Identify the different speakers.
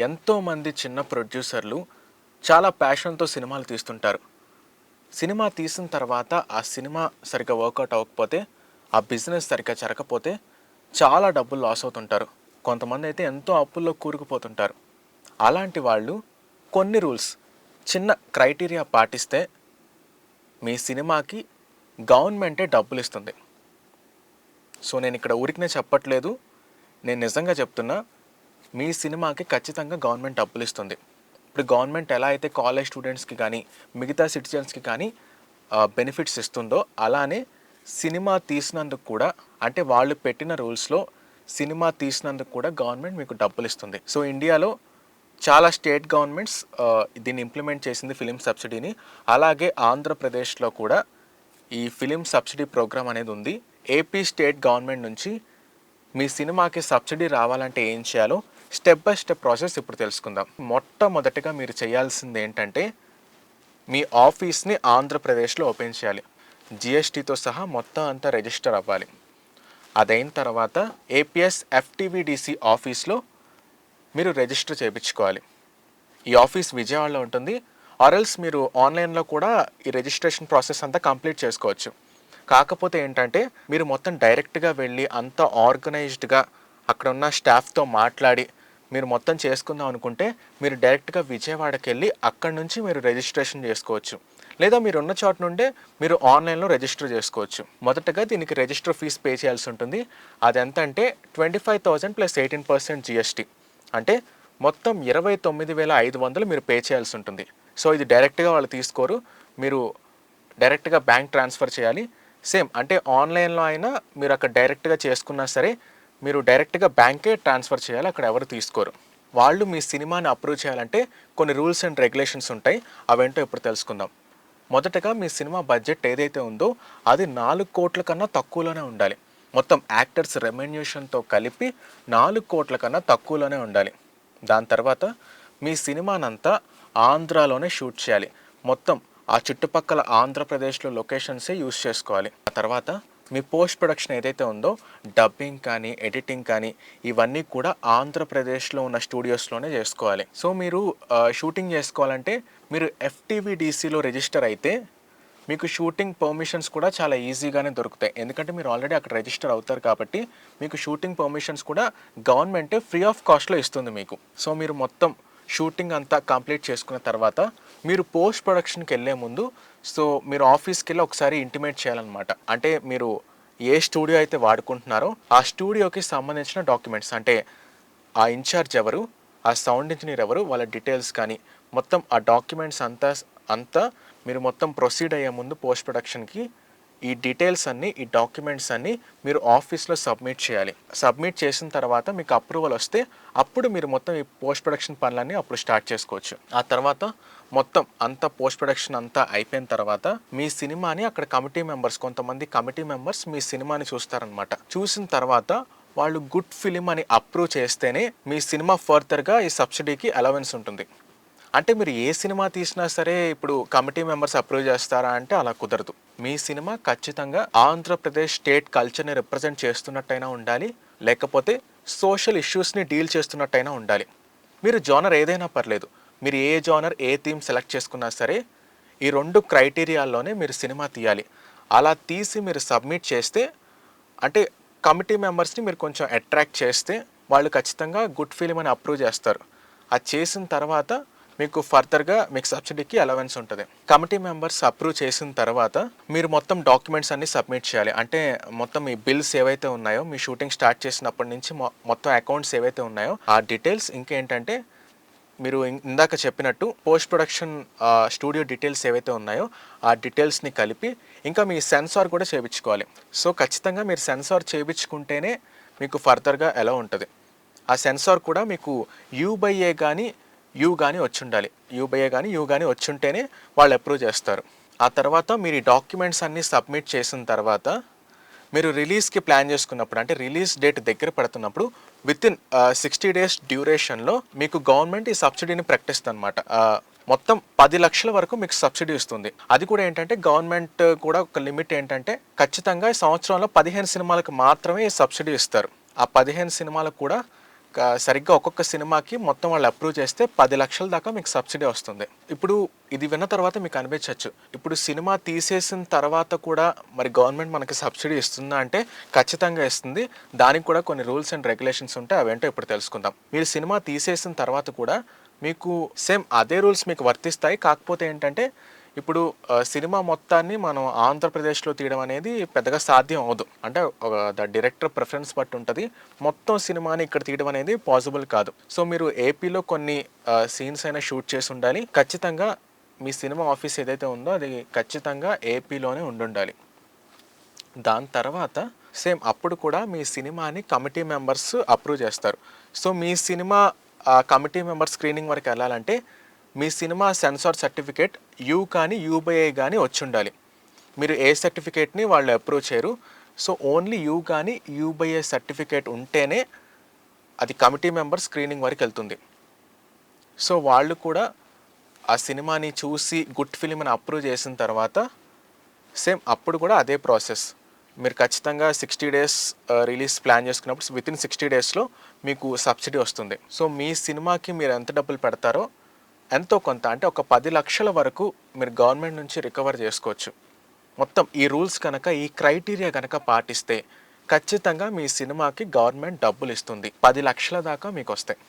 Speaker 1: ఎంతోమంది చిన్న ప్రొడ్యూసర్లు చాలా ప్యాషన్తో సినిమాలు తీస్తుంటారు. సినిమా తీసిన తర్వాత ఆ సినిమా సరిగ్గా వర్కౌట్ అవ్వకపోతే ఆ బిజినెస్ సరిగ్గా జరగకపోతే చాలా డబ్బులు లాస్ అవుతుంటారు. కొంతమంది అయితే ఎంతో అప్పుల్లో కూరుకుపోతుంటారు. అలాంటి వాళ్ళు కొన్ని రూల్స్ చిన్న క్రైటీరియా పాటిస్తే మీ సినిమాకి గవర్నమెంటే డబ్బులు ఇస్తుంది. సో నేను ఇక్కడ ఊరికనే చెప్పట్లేదు. నేను నిజంగా చెప్తున్నా మీ సినిమాకి ఖచ్చితంగా గవర్నమెంట్ డబ్బులు ఇస్తుంది. ఇప్పుడు గవర్నమెంట్ ఎలా అయితే కాలేజ్ స్టూడెంట్స్కి కానీ మిగతా సిటిజన్స్కి కానీ బెనిఫిట్స్ ఇస్తుందో అలానే సినిమా తీసినందుకు కూడా అంటే వాళ్ళు పెట్టిన రూల్స్లో సినిమా తీసినందుకు కూడా గవర్నమెంట్ మీకు డబ్బులు ఇస్తుంది. సో ఇండియాలో చాలా స్టేట్ గవర్నమెంట్స్ దీన్ని ఇంప్లిమెంట్ చేసింది ఫిలిం సబ్సిడీని. అలాగే ఆంధ్రప్రదేశ్లో కూడా ఈ ఫిలిం సబ్సిడీ ప్రోగ్రామ్ అనేది ఉంది. ఏపీ స్టేట్ గవర్నమెంట్ నుంచి మీ సినిమాకి సబ్సిడీ రావాలంటే ఏం చేయాలో స్టెప్ బై స్టెప్ ప్రాసెస్ ఇప్పుడు తెలుసుకుందాం. మొట్టమొదటిగా మీరు చేయాల్సింది ఏంటంటే మీ ఆఫీస్ని ఆంధ్రప్రదేశ్లో ఓపెన్ చేయాలి. జిఎస్టీతో సహా మొత్తం అంతా రిజిస్టర్ అవ్వాలి. అదైన తర్వాత ఏపీఎస్ ఎఫ్టీవీడిసి ఆఫీస్లో మీరు రిజిస్టర్ చేయించుకోవాలి. ఈ ఆఫీస్ విజయవాడలో ఉంటుంది. ఆర్ఎల్స్ మీరు ఆన్లైన్లో కూడా ఈ రిజిస్ట్రేషన్ ప్రాసెస్ అంతా కంప్లీట్ చేసుకోవచ్చు. కాకపోతే ఏంటంటే మీరు మొత్తం డైరెక్ట్గా వెళ్ళి అంత ఆర్గనైజ్డ్గా అక్కడ ఉన్న స్టాఫ్తో మాట్లాడి మీరు మొత్తం చేసుకుందాం అనుకుంటే మీరు డైరెక్ట్గా విజయవాడకి వెళ్ళి అక్కడ నుంచి మీరు రిజిస్ట్రేషన్ చేసుకోవచ్చు. లేదా మీరు ఉన్న చోట నుండే మీరు ఆన్లైన్లో రిజిస్టర్ చేసుకోవచ్చు. మొదటగా దీనికి రిజిస్టర్ ఫీజ్ పే చేయాల్సి ఉంటుంది. అది ఎంత అంటే twenty five thousand plus eighteen percent GST అంటే మొత్తం ఇరవై తొమ్మిది వేల ఐదు వందలు మీరు పే చేయాల్సి ఉంటుంది. సో ఇది డైరెక్ట్గా వాళ్ళు తీసుకోరు. మీరు డైరెక్ట్గా బ్యాంక్ ట్రాన్స్ఫర్ చేయాలి. సేమ్ అంటే ఆన్లైన్లో అయినా మీరు అక్కడ డైరెక్ట్గా చేసుకున్నా సరే మీరు డైరెక్ట్గా బ్యాంకే ట్రాన్స్ఫర్ చేయాలి అక్కడ ఎవరు తీసుకోరు. వాళ్ళు మీ సినిమాని అప్రూవ్ చేయాలంటే కొన్ని రూల్స్ అండ్ రెగ్యులేషన్స్ ఉంటాయి అవేంటో ఇప్పుడు తెలుసుకుందాం. మొదటగా మీ సినిమా బడ్జెట్ ఏదైతే ఉందో అది నాలుగు కోట్ల కన్నా తక్కువలోనే ఉండాలి. మొత్తం యాక్టర్స్ రెమ్యున్యూషన్తో కలిపి నాలుగు కోట్ల కన్నా తక్కువలోనే ఉండాలి. దాని తర్వాత మీ సినిమానంతా ఆంధ్రాలోనే షూట్ చేయాలి. మొత్తం ఆ చుట్టుపక్కల ఆంధ్రప్రదేశ్లో లొకేషన్సే యూస్ చేసుకోవాలి. ఆ తర్వాత మీ పోస్ట్ ప్రొడక్షన్ ఏదైతే ఉందో డబ్బింగ్ కానీ ఎడిటింగ్ కానీ ఇవన్నీ కూడా ఆంధ్రప్రదేశ్లో ఉన్న స్టూడియోస్లోనే చేసుకోవాలి. సో మీరు షూటింగ్ చేసుకోవాలంటే మీరు ఎఫ్టీవీ డీసీలో రిజిస్టర్ అయితే మీకు షూటింగ్ పర్మిషన్స్ కూడా చాలా ఈజీగానే దొరుకుతాయి. ఎందుకంటే మీరు ఆల్రెడీ అక్కడ రిజిస్టర్ అవుతారు కాబట్టి మీకు షూటింగ్ పర్మిషన్స్ కూడా గవర్నమెంటే ఫ్రీ ఆఫ్ కాస్ట్లో ఇస్తుంది మీకు. సో మీరు మొత్తం షూటింగ్ అంతా కంప్లీట్ చేసుకున్న తర్వాత మీరు పోస్ట్ ప్రొడక్షన్కి వెళ్ళే ముందు సో మీరు ఆఫీస్కి వెళ్ళి ఒకసారి ఇంటిమేట్ చేయాలన్నమాట. అంటే మీరు ఏ స్టూడియో అయితే వాడుకుంటున్నారో ఆ స్టూడియోకి సంబంధించిన డాక్యుమెంట్స్. అంటే ఆ ఇన్ఛార్జ్ ఎవరు ఆ సౌండ్ ఇంజనీర్ ఎవరు వాళ్ళ డీటెయిల్స్ కానీ మొత్తం ఆ డాక్యుమెంట్స్ అంతా అంతా మీరు మొత్తం ప్రొసీడ్ అయ్యే ముందు పోస్ట్ ప్రొడక్షన్కి ఈ డీటెయిల్స్ అన్నీ ఈ డాక్యుమెంట్స్ అన్నీ మీరు ఆఫీస్లో సబ్మిట్ చేయాలి. సబ్మిట్ చేసిన తర్వాత మీకు అప్రూవల్ వస్తే అప్పుడు మీరు మొత్తం ఈ పోస్ట్ ప్రొడక్షన్ పనులన్నీ అప్పుడు స్టార్ట్ చేసుకోవచ్చు. ఆ తర్వాత మొత్తం అంతా పోస్ట్ ప్రొడక్షన్ అంతా అయిపోయిన తర్వాత మీ సినిమాని అక్కడ కమిటీ మెంబర్స్ కొంతమంది కమిటీ మెంబర్స్ మీ సినిమాని చూస్తారనమాట చూసిన తర్వాత వాళ్ళు గుడ్ ఫిలిం అని అప్రూవ్ చేస్తేనే మీ సినిమా ఫర్దర్గా ఈ సబ్సిడీకి అలవెన్స్ ఉంటుంది. అంటే మీరు ఏ సినిమా తీసినా సరే ఇప్పుడు కమిటీ మెంబర్స్ అప్రూవ్ చేస్తారా అంటే అలా కుదరదు. మీ సినిమా ఖచ్చితంగా ఆంధ్రప్రదేశ్ స్టేట్ కల్చర్ని రిప్రజెంట్ చేస్తున్నట్టయినా ఉండాలి. లేకపోతే సోషల్ ఇష్యూస్ని డీల్ చేస్తున్నట్టయినా ఉండాలి. మీరు జానర్ ఏదైనా పర్లేదు. మీరు ఏ జానర్ ఏ థీమ్ సెలెక్ట్ చేసుకున్నా సరే ఈ రెండు క్రైటీరియాల్లోనే మీరు సినిమా తీయాలి. అలా తీసి మీరు సబ్మిట్ చేస్తే అంటే కమిటీ మెంబర్స్ని మీరు కొంచెం అట్రాక్ట్ చేస్తే వాళ్ళు ఖచ్చితంగా గుడ్ ఫిలిం అని అప్రూవ్ చేస్తారు. అది చేసిన తర్వాత మీకు ఫర్దర్గా మీకు సబ్సిడీకి అలవెన్స్ ఉంటుంది. కమిటీ మెంబర్స్ అప్రూవ్ చేసిన తర్వాత మీరు మొత్తం డాక్యుమెంట్స్ అన్ని సబ్మిట్ చేయాలి. అంటే మొత్తం మీ బిల్స్ ఏవైతే ఉన్నాయో మీ షూటింగ్ స్టార్ట్ చేసినప్పటి నుంచి మొ- మొత్తం అకౌంట్స్ ఏవైతే ఉన్నాయో ఆ డీటెయిల్స్ ఇంకేంటంటే మీరు ఇందాక చెప్పినట్టు పోస్ట్ ప్రొడక్షన్ స్టూడియో డీటెయిల్స్ ఏవైతే ఉన్నాయో ఆ డీటెయిల్స్ని కలిపి ఇంకా మీ సెన్సార్ కూడా చేయించుకోవాలి. సో ఖచ్చితంగా మీరు సెన్సార్ చేయించుకుంటేనే మీకు ఫర్దర్గా ఎలా ఉంటుంది. ఆ సెన్సార్ కూడా మీకు యూ కానీ యూ కానీ వచ్చి ఉండాలి యూ కానీ యూ కానీ వచ్చి ఉంటేనే వాళ్ళు అప్రూవ్ చేస్తారు. ఆ తర్వాత మీరు ఈ డాక్యుమెంట్స్ అన్నీ సబ్మిట్ చేసిన తర్వాత మీరు రిలీజ్కి ప్లాన్ చేసుకున్నప్పుడు అంటే రిలీజ్ డేట్ దగ్గర పడుతున్నప్పుడు విత్ ఇన్ సిక్స్టీ డేస్ డ్యూరేషన్లో మీకు గవర్నమెంట్ ఈ సబ్సిడీని ప్రకటిస్తుంది అనమాట మొత్తం పది లక్షల వరకు మీకు సబ్సిడీ ఇస్తుంది. అది కూడా ఏంటంటే గవర్నమెంట్ కూడా ఒక లిమిట్ ఏంటంటే ఖచ్చితంగా ఈ సంవత్సరంలో పదిహేను సినిమాలకు మాత్రమే ఈ సబ్సిడీ ఇస్తారు. ఆ పదిహేను సినిమాలకు కూడా సరిగ్గా ఒక్కొక్క సినిమాకి మొత్తం వాళ్ళు అప్రూవ్ చేస్తే పది లక్షల దాకా మీకు సబ్సిడీ వస్తుంది. ఇప్పుడు ఇది విన్న తర్వాత మీకు అనిపించవచ్చు ఇప్పుడు సినిమా తీసేసిన తర్వాత కూడా మరి గవర్నమెంట్ మనకి సబ్సిడీ ఇస్తుందా అంటే ఖచ్చితంగా ఇస్తుంది. దానికి కూడా కొన్ని రూల్స్ అండ్ రెగ్యులేషన్స్ ఉంటాయి అవేంటో ఇప్పుడు తెలుసుకుందాం. మీరు సినిమా తీసేసిన తర్వాత కూడా మీకు సేమ్ అదే రూల్స్ మీకు వర్తిస్తాయి. కాకపోతే ఏంటంటే ఇప్పుడు సినిమా మొత్తాన్ని మనం ఆంధ్రప్రదేశ్లో తీయడం అనేది పెద్దగా సాధ్యం అవ్వదు. అంటే ద డైరెక్టర్ ప్రిఫరెన్స్ బట్టి ఉంటుంది. మొత్తం సినిమాని ఇక్కడ తీయడం అనేది పాసిబుల్ కాదు. సో మీరు ఏపీలో కొన్ని సీన్స్ అయినా షూట్ చేసి ఉండాలి. ఖచ్చితంగా మీ సినిమా ఆఫీస్ ఏదైతే ఉందో అది ఖచ్చితంగా ఏపీలోనే ఉండుండాలి. దాని తర్వాత సేమ్ అప్పుడు కూడా మీ సినిమాని కమిటీ మెంబర్స్ అప్రూవ్ చేస్తారు. సో మీ సినిమా కమిటీ మెంబర్ స్క్రీనింగ్ వరకు వెళ్ళాలంటే మీ సినిమా సెన్సార్ సర్టిఫికేట్ యూ కానీ యూబీఐ కానీ వచ్చి ఉండాలి మీరు ఏ సర్టిఫికేట్ని వాళ్ళు అప్రూవ్ చేయరు. సో ఓన్లీ యూ కానీ యూబీఐ సర్టిఫికేట్ ఉంటేనే అది కమిటీ మెంబర్ స్క్రీనింగ్ వరకు వెళ్తుంది. సో వాళ్ళు కూడా ఆ సినిమాని చూసి గుడ్ ఫిలిం అని అప్రూవ్ చేసిన తర్వాత సేమ్ అప్పుడు కూడా అదే ప్రాసెస్. మీరు ఖచ్చితంగా సిక్స్టీ డేస్ రిలీజ్ ప్లాన్ చేసుకున్నప్పుడు విత్ ఇన్ సిక్స్టీ డేస్లో మీకు సబ్సిడీ వస్తుంది. సో మీ సినిమాకి మీరు ఎంత డబ్బులు పెడతారో ఎంతో కొంత అంటే ఒక పది లక్షల వరకు మీరు గవర్నమెంట్ నుంచి రికవర్ చేసుకోవచ్చు. మొత్తం ఈ రూల్స్ కనుక ఈ క్రైటీరియా కనుక పాటిస్తే ఖచ్చితంగా మీ సినిమాకి గవర్నమెంట్ డబ్బులు ఇస్తుంది. పది లక్షల దాకా మీకు వస్తాయి